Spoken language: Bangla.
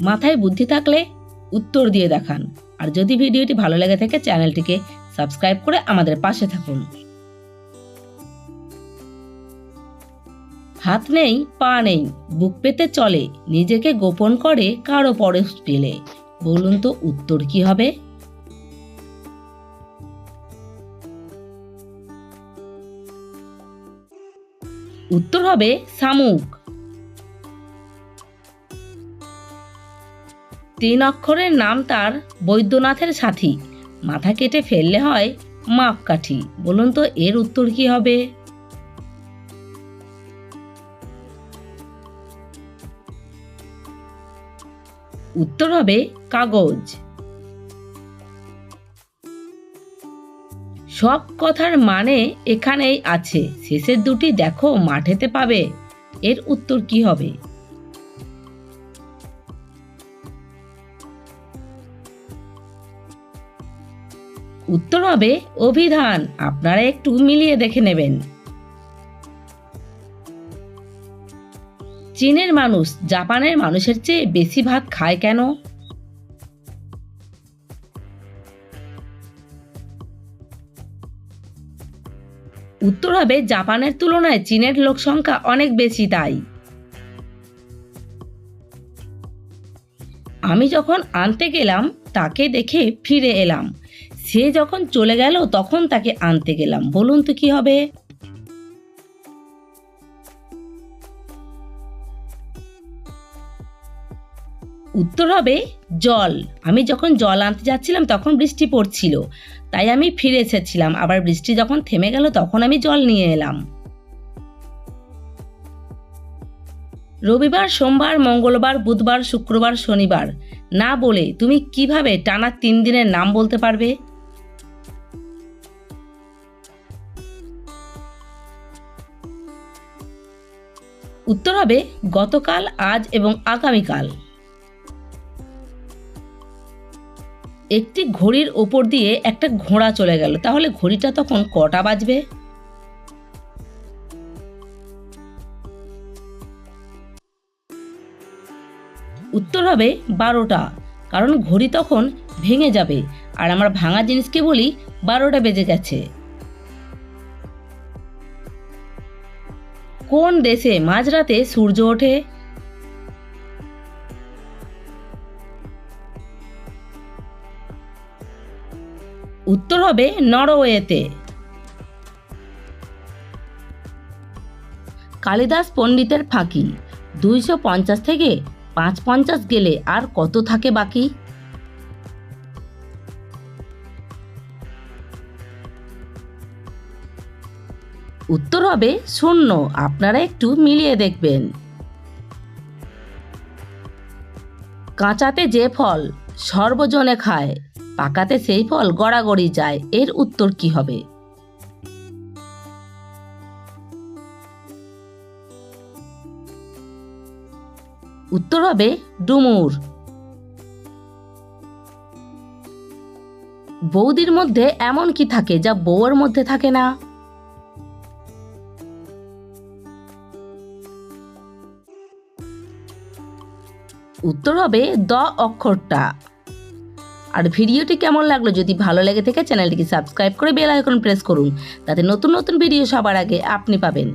মাথায় বুদ্ধি থাকলে উত্তর দিয়ে দেখান। আর যদি ভিডিওটি ভালো লেগে থাকে, চ্যানেলটিকে সাবস্ক্রাইব করে আমাদের পাশে থাকুন। হাত নেই, পা নেই, বুক পেতে চলে, নিজেকে গোপন করে কারও পরে পেলে। বলুন তো, উত্তর কি হবে? উত্তর হবে শামুক। তিন অক্ষরের নাম তার বৈদ্যনাথের সাথী। মাথা কেটে ফেললে হয় মাপকাঠি। বলুন তো, এর উত্তর কি হবে? উত্তর হবে কাগজ। সব কথার মানে এখানেই আছে। শেষের দুটি দেখো, মাঠেতে পাবে। এর উত্তর কি হবে? উত্তর হবে অভিধান। আপনারা একটু মিলিয়ে দেখে নেবেন। চীনের মানুষ জাপানের মানুষের চেয়ে বেশি ভাত খায় কেন? উত্তর হবে জাপানের তুলনায় চীনের লোক সংখ্যা অনেক বেশি তাই। আমি যখন আনতে গেলাম, তাকে দেখে ফিরে এলাম। সে যখন চলে গেল, তখন তাকে আনতে গেলাম। বলুন তো কি হবে? উত্তর হবে, জল। আমি যখন জল আনতে যাচ্ছিলাম, তখন বৃষ্টি পড়ছিল। তাই আমি ফিরে এসেছিলাম। আবার বৃষ্টি যখন থেমে গেল, তখন আমি জল নিয়ে এলাম। রবিবার, সোমবার, মঙ্গলবার, বুধবার, শুক্রবার, শনিবার। না বলে তুমি কীভাবে টানা তিন দিনের নাম বলতে পারবে? উত্তর হবে গতকাল, আজ এবং আগামীকাল। একটি ঘড়ির ওপর দিয়ে একটা ঘোড়া চলে গেল। তাহলে ঘড়িটা তখন কটা বাজবে? উত্তর হবে বারোটা, কারণ ঘড়ি তখন ভেঙে যাবে। আর আমরা ভাঙা জিনিসকে বলি বারোটা বেজে গেছে। কোন দেশে মাঝরাতে সূর্য ওঠে? উত্তর হবে নরওয়েতে। কালিদাস পণ্ডিতের ফাঁকি। দুইশো পঞ্চাশ থেকে পাঁচ পঞ্চাশ গেলে আর কত থাকে বাকি? উত্তর হবে শূন্য। আপনারা একটু মিলিয়ে দেখবেন। কাঁচাতে যে ফল, সর্বজনে খায়। পাকাতে সেই ফল গড়াগড়ি যায়। এর উত্তর কি হবে? উত্তর হবে ডুমুর। বৌদির মধ্যে এমন কি থাকে যা বউয়ের মধ্যে থাকে না? উত্তর হবে দ অক্ষরটা। আর ভিডিওটি কেমন লাগল যদি ভালো লেগে থাকে, চ্যানেলটিকে সাবস্ক্রাইব করে বেল আইকন প্রেস করুন, তাতে নতুন নতুন ভিডিও সবার আগে আপনি পাবেন।